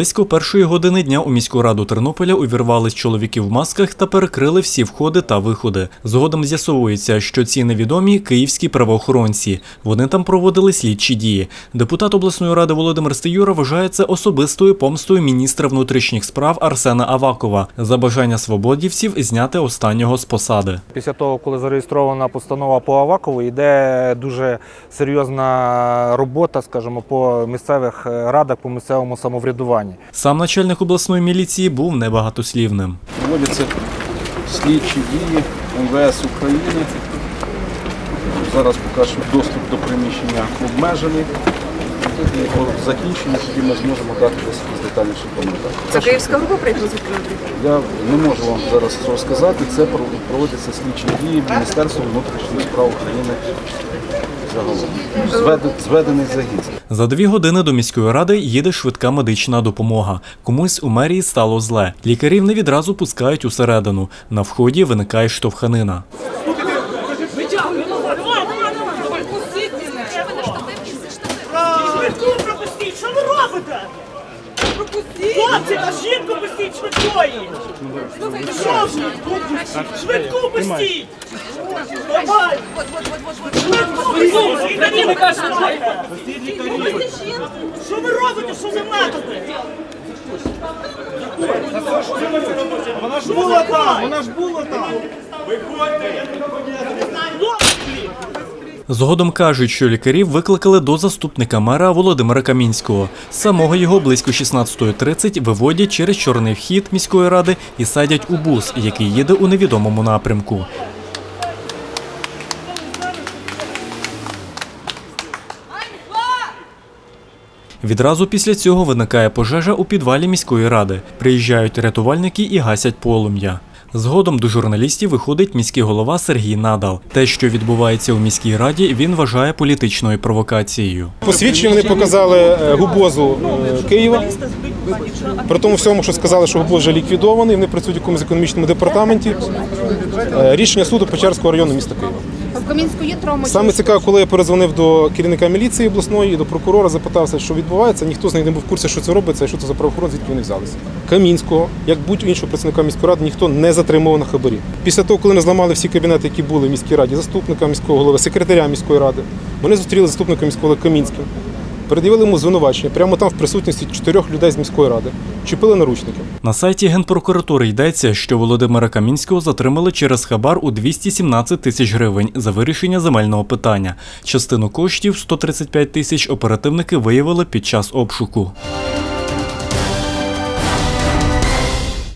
Близько першої години дня у міську раду Тернополя увірвались чоловіки в масках та перекрили всі входи та виходи. Згодом з'ясовується, що ці невідомі київські правоохоронці. Вони там проводили слідчі дії. Депутат обласної ради Володимир Стеюра вважає це особистою помстою міністра внутрішніх справ Арсена Авакова за бажання свободівців зняти останнього з посади. Після того, коли зареєстрована постанова по Авакову, йде дуже серйозна робота, скажімо, по місцевих е, радах, по місцевому самоврядуванні. Сам начальник обласної міліції був небагатослівним. Проводяться слідчі дії МВС України. Зараз поки що доступ до приміщення обмежений. І по закінченню тоді ми зможемо дати десь якісь детальніші коментарі. Це київська група з? Я не можу вам зараз розказати. Це проводяться слідчі дії Міністерства внутрішніх справ України загалом. Зведений загін. За дві години до міської ради їде швидка медична допомога. Комусь у мерії стало зле. Лікарів не відразу пускають усередину. На вході виникає штовханина. Швидку пропустіть! Що ви робите? Хлопці, та жінку пустіть швидкої! Швидку пустіть! Давай! Швидку пустіть! Лікарі ви кажете! Що ви робите? Що ви методи? Вона ж була там! Вона ж була там! Виходьте! Згодом кажуть, що лікарів викликали до заступника мера Володимира Камінського. Самого його близько 16.30 виводять через чорний вхід міської ради і садять у бус, який їде у невідомому напрямку. Відразу після цього виникає пожежа у підвалі міської ради. Приїжджають рятувальники і гасять полум'я. Згодом до журналістів виходить міський голова Сергій Надал. Те, що відбувається у міській раді, він вважає політичною провокацією. Посвідчення вони показали е, губозу е, Києва. При тому всьому, що сказали, що губоз вже ліквідований, вони працюють в якомусь економічному департаменті. Е, Рішення суду Печерського району міста Києва. В Кам'янську є травма. Саме цікаво, коли я перезвонив до керівника міліції обласної і до прокурора, запитався, що відбувається. Ніхто з них не був в курсі, що це робиться і що це за правоохоронці, звідки вони взялися. Камінського, як будь-іншого працівника міської ради, ніхто не затримував на хабарі. Після того, коли ми зламали всі кабінети, які були в міській раді, заступника міського голови, секретаря міської ради, вони зустріли заступника міського голови Камінським. Пред'явили йому звинувачення прямо там в присутності чотирьох людей з міської ради. Чіпили наручники. На сайті Генпрокуратури йдеться, що Володимира Камінського затримали через хабар у 217 тисяч гривень за вирішення земельного питання. Частину коштів 135 тисяч оперативники виявили під час обшуку.